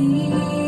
Sim.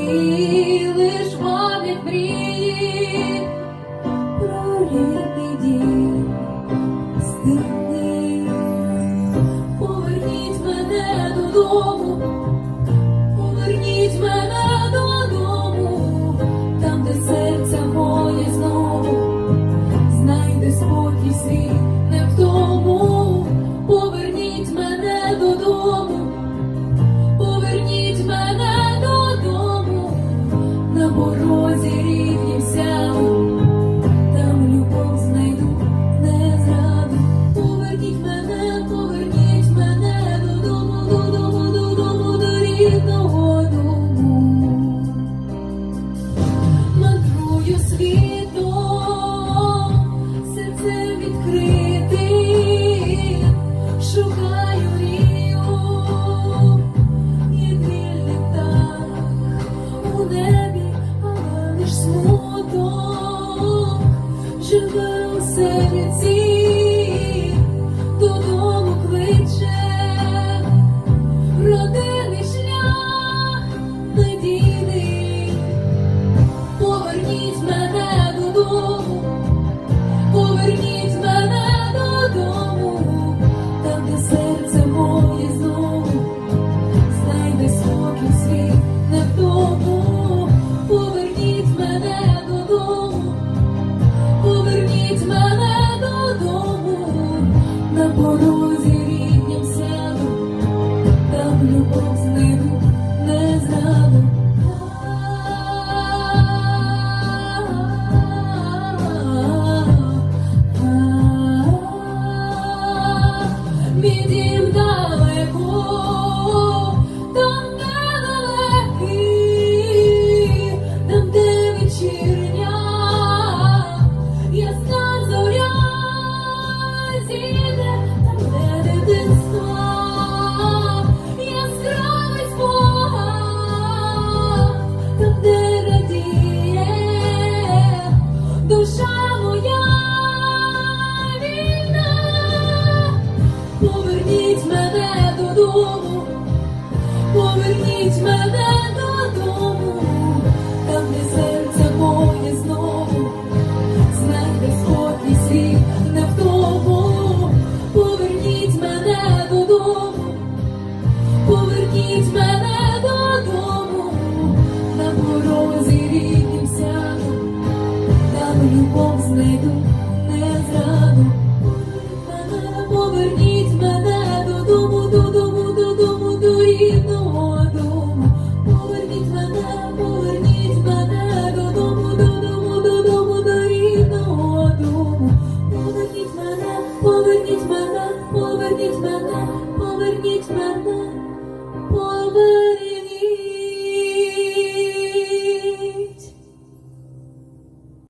said you'd see. додому, поверніть мене додому, там де серце моє знову, знайде спокій світ не в тому, поверніть мене додому, поверніть мене додому, на порозі рідним сяду, там любов знайду.